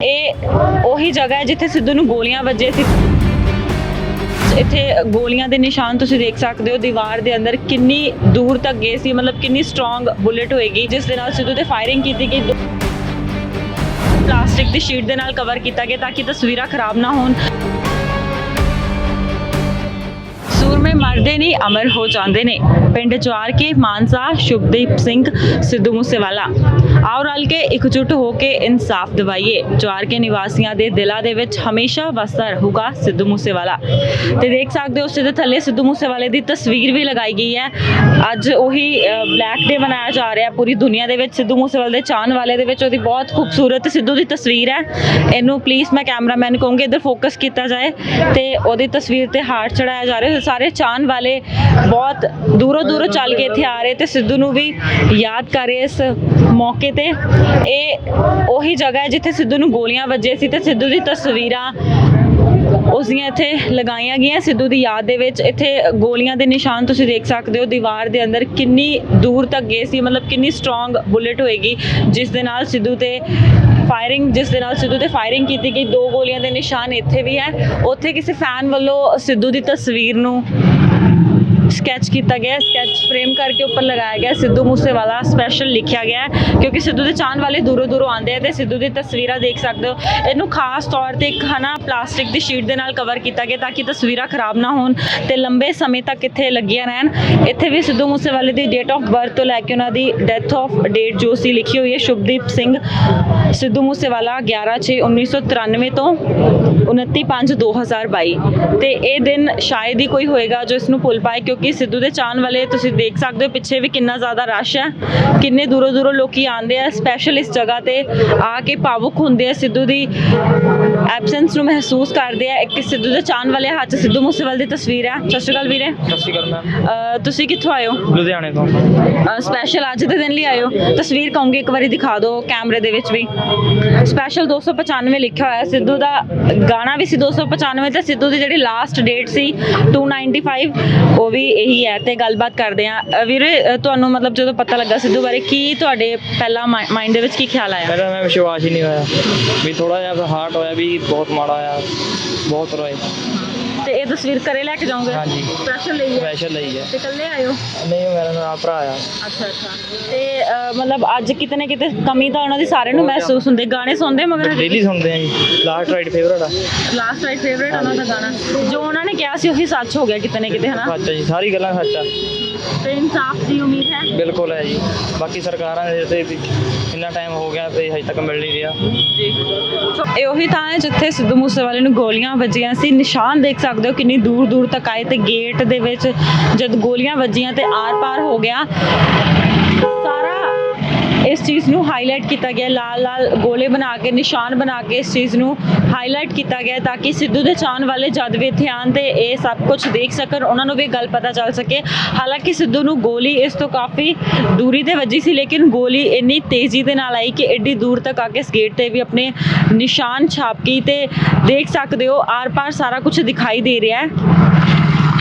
ਇਹ ਉਹੀ ਜਗ੍ਹਾ ਹੈ ਜਿੱਥੇ ਸਿੱਧੂ ਨੂੰ ਗੋਲੀਆਂ ਵੱਜੇ ਸੀ। ਇੱਥੇ ਗੋਲੀਆਂ ਦੇ ਨਿਸ਼ਾਨ ਤੁਸੀਂ ਦੇਖ ਸਕਦੇ ਹੋ, ਦੀਵਾਰ ਦੇ ਅੰਦਰ ਕਿੰਨੀ ਦੂਰ ਤੱਕ ਗਏ ਸੀ, ਮਤਲਬ ਕਿੰਨੀ ਸਟਰੋਂਗ ਬੁਲੇਟ ਹੋਏਗੀ, ਜਿਸ ਦੇ ਨਾਲ ਸਿੱਧੂ ਤੇ ਫਾਇਰਿੰਗ ਕੀਤੀ ਗਈ। ਪਲਾਸਟਿਕ ਦੀ ਸ਼ੀਟ ਦੇ ਨਾਲ ਕਵਰ ਕੀਤਾ ਗਿਆ ਤਾਂ ਕਿ ਤਸਵੀਰਾਂ ਖਰਾਬ ਨਾ ਹੋਣ। ਸੂਰਮੇ ਮਰਦੇ ਨਹੀਂ ਅਮਰ ਹੋ ਜਾਂਦੇ ਨੇ। ਪਿੰਡ ਜਵਾਰ ਕੇ ਮਾਨਸਾ, ਸ਼ੁਭਦੀਪ ਸਿੰਘ ਸਿੱਧੂ ਮੂਸੇਵਾਲਾ। ਆਓ ਰਲ ਕੇ ਇਕਜੁੱਟ ਹੋ ਕੇ ਇਨਸਾਫ ਦਿਵਾਈਏ। ਜਵਾਰ ਕੇ ਨਿਵਾਸੀਆਂ ਦੇ ਦਿਲਾਂ ਦੇ ਵਿੱਚ ਹਮੇਸ਼ਾ ਵਸਦਾ ਰਹੂਗਾ ਸਿੱਧੂ ਮੂਸੇਵਾਲਾ। ਤੇ ਦੇਖ ਸਕਦੇ ਹੋ, ਉਸ ਦੇ ਥੱਲੇ ਸਿੱਧੂ ਮੂਸੇਵਾਲੇ ਦੀ ਤਸਵੀਰ ਵੀ ਲਗਾਈ ਗਈ ਹੈ। ਅੱਜ ਉਹੀ ਬਲੈਕ ਡੇ ਮਨਾਇਆ ਜਾ ਰਿਹਾ ਪੂਰੀ ਦੁਨੀਆ ਦੇ ਵਿੱਚ। ਸਿੱਧੂ ਮੂਸੇਵਾਲੇ ਦੇ ਚਾਹਣ ਵਾਲੇ ਦੇ ਵਿੱਚ ਉਹਦੀ ਬਹੁਤ ਖੂਬਸੂਰਤ ਸਿੱਧੂ ਦੀ ਤਸਵੀਰ ਹੈ। ਇਹਨੂੰ ਪਲੀਜ਼ ਮੈਂ ਕੈਮਰਾਮੈਨ ਕਹੂੰਗੀ, ਇੱਧਰ ਫੋਕਸ ਕੀਤਾ ਜਾਏ। ਤੇ ਉਹਦੀ ਤਸਵੀਰ ਤੇ ਹਾਰ ਚੜਾਇਆ ਜਾ ਰਿਹਾ। ਸਾਰੇ ਚਾਹਣ ਵਾਲੇ ਬਹੁਤ ਦੂਰੋਂ ਦੂਰੋਂ ਚੱਲ ਕੇ ਇੱਥੇ ਆ ਰਹੇ ਤੇ ਸਿੱਧੂ ਨੂੰ ਵੀ ਯਾਦ ਕਰ ਰਹੇ ਇਸ ਮੌਕੇ ਤੇ। ਇਹ ਉਹੀ ਜਗ੍ਹਾ ਹੈ ਜਿੱਥੇ ਸਿੱਧੂ ਨੂੰ ਗੋਲੀਆਂ ਵੱਜੇ ਸੀ ਤੇ ਸਿੱਧੂ ਦੀ ਤਸਵੀਰਾਂ ਉਸ ਦੀਆਂ ਇੱਥੇ ਲਗਾਈਆਂ ਗਈਆਂ। ਸਿੱਧੂ ਦੀ ਯਾਦ ਦੇ ਵਿੱਚ ਇੱਥੇ ਗੋਲੀਆਂ ਦੇ ਨਿਸ਼ਾਨ ਤੁਸੀਂ ਦੇਖ ਸਕਦੇ ਹੋ। ਦੀਵਾਰ ਦੇ ਅੰਦਰ ਕਿੰਨੀ ਦੂਰ ਤੱਕ ਗਏ ਸੀ, ਮਤਲਬ ਕਿੰਨੀ ਸਟਰੋਂਗ ਬੁਲੇਟ ਹੋਏਗੀ, ਜਿਸ ਦੇ ਨਾਲ ਸਿੱਧੂ ਤੇ ਫਾਇਰਿੰਗ ਜਿਸ ਦੇ ਨਾਲ ਸਿੱਧੂ ਤੇ ਫਾਇਰਿੰਗ ਕੀਤੀ ਗਈ, ਦੋ ਗੋਲੀਆਂ ਦੇ ਨਿਸ਼ਾਨ ਇੱਥੇ ਵੀ ਹੈ। ਉੱਥੇ ਕਿਸੇ ਫੈਨ ਵੱਲੋਂ ਸਿੱਧੂ ਦੀ ਤਸਵੀਰ ਨੂੰ ਸਕੈਚ ਕੀਤਾ ਗਿਆ ਸਕੈਚ ਫਰੇਮ ਕਰਕੇ ਉੱਪਰ ਲਗਾਇਆ ਗਿਆ ਸਿੱਧੂ ਮੂਸੇਵਾਲਾ ਸਪੈਸ਼ਲ ਲਿਖਿਆ ਗਿਆ ਕਿਉਂਕਿ ਸਿੱਧੂ ਦੇ ਚਾਹਣ ਵਾਲੇ ਦੂਰੋਂ ਦੂਰੋਂ ਆਉਂਦੇ ਆ ਤੇ ਸਿੱਧੂ ਦੀ ਤਸਵੀਰਾਂ ਦੇਖ ਸਕਦੇ ਹੋ। ਇਹਨੂੰ ਖਾਸ ਤੌਰ ਤੇ ਇੱਕ ਹਨਾ ਪਲਾਸਟਿਕ ਦੀ ਸ਼ੀਟ ਦੇ ਨਾਲ ਕਵਰ ਕੀਤਾ ਗਿਆ ਤਾਂ ਕਿ ਤਸਵੀਰਾਂ ਖਰਾਬ ਨਾ ਹੋਣ ਤੇ ਲੰਬੇ ਸਮੇਂ ਤੱਕ ਇੱਥੇ ਲੱਗੀਆਂ ਰਹਿਣ। ਇੱਥੇ ਵੀ ਸਿੱਧੂ ਮੂਸੇਵਾਲੇ ਦੀ ਡੇਟ ਆਫ ਬਰਥ ਤੋਂ ਲੈ ਕੇ ਉਹਨਾਂ ਦੀ ਡੈਥ ਆਫ ਡੇਟ ਜੋ ਸੀ ਲਿਖੀ ਹੋਈ ਹੈ, ਸ਼ੁਭਦੀਪ ਸਿੰਘ। ਸਿੱਧੂ ਮੂਸੇਵਾਲਾ 11/6/1993 ਤੋਂ 29/5/2022 ਤੇ ਇਹ ਦਿਨ ਸ਼ਾਇਦ ਹੀ ਕੋਈ ਹੋਏਗਾ ਜੋ ਇਸ ਨੂੰ ਭੁੱਲ ਪਾਏ ਕਿਉਂਕਿ ਸਿੱਧੂ ਦੇ ਚਾਹਣ ਵਾਲੇ ਤੁਸੀਂ ਦੇਖ ਸਕਦੇ ਹੋ ਪਿੱਛੇ ਵੀ ਕਿੰਨਾ ਜ਼ਿਆਦਾ ਰਸ਼ ਹੈ ਕਿੰਨੇ ਦੂਰੋਂ ਦੂਰੋਂ ਲੋਕੀ ਆਉਂਦੇ ਆ ਸਪੈਸ਼ਲ ਇਸ ਜਗ੍ਹਾ ਤੇ ਆ ਕੇ ਭਾਵੁਕ ਹੁੰਦੇ ਆ ਸਿੱਧੂ ਦੀ ਐਬਸੈਂਸ ਨੂੰ ਮਹਿਸੂਸ ਕਰਦੇ ਆ ਇੱਕ ਸਿੱਧੂ ਦੇ ਚਾਹਣ ਵਾਲੇ ਹੱਥ ਸਿੱਧੂ ਮੂਸੇਵਾਲੇ ਦੀ ਤਸਵੀਰ ਹੈ। ਸਤਿ ਸ਼੍ਰੀ ਅਕਾਲ ਵੀਰੇ। ਸਤਿ ਸ਼੍ਰੀ ਅਕਾਲ ਮੈਮ। ਤੁਸੀਂ ਕਿੱਥੋਂ ਆਏ ਹੋ? ਲੁਧਿਆਣੇ ਤੋਂ। ਸਪੈਸ਼ਲ ਅੱਜ ਦੇ ਦਿਨ ਲਈ ਆਏ ਹੋ। ਤਸਵੀਰ ਕਹੂੰਗੀ ਇੱਕ ਵਾਰੀ ਦਿਖਾ ਦਿਓ ਕੈਮਰੇ ਦੇ ਵਿੱਚ ਵੀ। ਸਪੈਸ਼ਲ 295 ਲਿਖਿਆ ਹੋਇਆ ਸਿੱਧੂ ਦਾ ਗਾਣਾ ਵੀ ਸੀ 295 ਤੇ ਸਿੱਧੂ ਦੀ ਜਿਹੜੀ ਲਾਸਟ ਡੇਟ ਸੀ 295 ਉਹ ਵੀ ਇਹੀ ਹੈ ਤੇ ਗੱਲਬਾਤ ਕਰਦੇ ਆ ਵੀਰੇ ਤੁਹਾਨੂੰ ਮਤਲਬ ਜਦੋਂ ਪਤਾ ਲੱਗਾ ਸਿੱਧੂ ਬਾਰੇ ਕੀ ਤੁਹਾਡੇ ਪਹਿਲਾ ਮਾਈਂਡ ਦੇ ਵਿੱਚ ਕੀ ਖਿਆਲ ਆਇਆ? ਮੇਰਾ ਮੈਂ ਵਿਸ਼ਵਾਸ ਹੀ ਨਹੀਂ ਹੋਇਆ। ਵੀ ਥੋੜਾ ਜਿਹਾ ਹਾਰਟ ਹੋਇਆ ਵੀ ਬਹੁਤ ਮਾੜਾ ਆ ਬਹੁਤ ਰੋਏ। ਤੇ ਇਹ ਤਸਵੀਰ ਘਰੇ ਲੈ ਕੇ ਜਾਓਗੇ? ਹਾਂਜੀ। ਸਪੈਸ਼ਲ ਲਈ ਹੈ? ਸਪੈਸ਼ਲ ਲਈ ਹੈ। ਤੇ ਇਕੱਲੇ ਆਏ ਹੋ? ਨਹੀਂ ਮੇਰਾ ਨਾਲ ਭਰਾ ਆ। ਅੱਛਾ ਅੱਛਾ। ਤੇ ਮਤਲਬ ਅੱਜ ਕਿਤੇ ਨਾ ਕਿਤੇ ਕਮੀ ਤਾਂ ਉਹਨਾਂ ਦੀ ਸਾਰਿਆਂ ਨੂੰ ਮਹਿਸੂਸ ਹੁੰਦੀ। ਗਾਣੇ ਸੁਣਦੇ ਮਗਰ? ਡੇਲੀ ਸੁਣਦੇ ਆ ਜੀ। ਲਾਸਟ ਰਾਈਡ ਫੇਵਰਟ ਆ। ਲਾਸਟ ਰਾਈਟ ਫੇਵਰੇਟ ਉਹਨਾਂ ਦਾ ਗਾਣਾ। ਜੋ ਉਹਨਾਂ ਨੇ ਕਿਹਾ ਸੀ ਉਹੀ ਸੱਚ ਹੋ ਗਿਆ ਕਿਤੇ ਨਾ ਕਿਤੇ ਹਨਾ? ਸੱਚ ਜੀ ਸਾਰੀ ਗੱਲਾਂ ਸੱਚ ਆ। ਤੇ ਇਨਸਾਫ ਦੀ ਉਮੀਦ ਹੈ? ਬਿਲਕੁਲ ਹੈ ਜੀ। ਬਾਕੀ ਸਰਕਾਰਾਂ ਦੇ ਤੇ ਵੀ ਇੰਨਾ ਟਾਈਮ ਹੋ ਗਿਆ ਤੇ ਹਜੇ ਤੱਕ ਮਿਲ ਨਹੀਂ ਰਿਹਾ। ਜੀ। ਇਹ ਉਹੀ ਥਾਂ ਹੈ ਜਿੱਥੇ ਸਿੱਧੂ ਮੂਸੇਵਾਲੇ ਨੂੰ ਗੋਲੀਆਂ ਵੱਜੀਆਂ ਸੀ। ਨਿਸ਼ਾਨ ਦੇਖ ਸਕਦੇ ਹੋ ਕਿੰਨੀ ਦੂਰ ਦੂਰ ਤੱਕ ਆਏ ਤੇ ਗੇਟ ਦੇ ਵਿੱਚ ਜਦ ਗੋਲੀਆਂ ਵੱਜੀਆਂ ਤੇ ਆਰ-ਪਾਰ ਹੋ ਗਿਆ। ਸਾਰਾ ਇਸ ਚੀਜ਼ ਨੂੰ ਹਾਈਲਾਈਟ ਕੀਤਾ ਗਿਆ, ਲਾਲ ਲਾਲ ਗੋਲੇ ਬਣਾ ਕੇ, ਨਿਸ਼ਾਨ ਬਣਾ ਕੇ ਇਸ ਚੀਜ਼ ਨੂੰ ਹਾਈਲਾਈਟ ਕੀਤਾ ਗਿਆ ਤਾਂ ਕਿ ਸਿੱਧੂ ਦੇ ਚਾਹਣ ਵਾਲੇ ਜਦ ਵੀ ਇੱਥੇ ਆਉਣ ਤੇ ਇਹ ਸਭ ਕੁਝ ਦੇਖ ਸਕਣ, ਉਹਨਾਂ ਨੂੰ ਵੀ ਗੱਲ ਪਤਾ ਚੱਲ ਸਕੇ। ਹਾਲਾਂਕਿ ਸਿੱਧੂ ਨੂੰ ਗੋਲੀ ਇਸ ਤੋਂ ਕਾਫੀ ਦੂਰੀ ਤੇ ਵੱਜੀ ਸੀ, ਲੇਕਿਨ ਗੋਲੀ ਇੰਨੀ ਤੇਜ਼ੀ ਦੇ ਨਾਲ ਆਈ ਕਿ ਐਡੀ ਦੂਰ ਤੱਕ ਆ ਕੇ ਇਸ ਗੇਟ ਤੇ ਵੀ ਆਪਣੇ ਨਿਸ਼ਾਨ ਛਾਪ ਕੇ ਤੇ ਦੇਖ ਸਕਦੇ ਹੋ, ਆਰ-ਪਾਰ ਸਾਰਾ ਕੁਝ ਦਿਖਾਈ ਦੇ ਰਿਹਾ ਹੈ।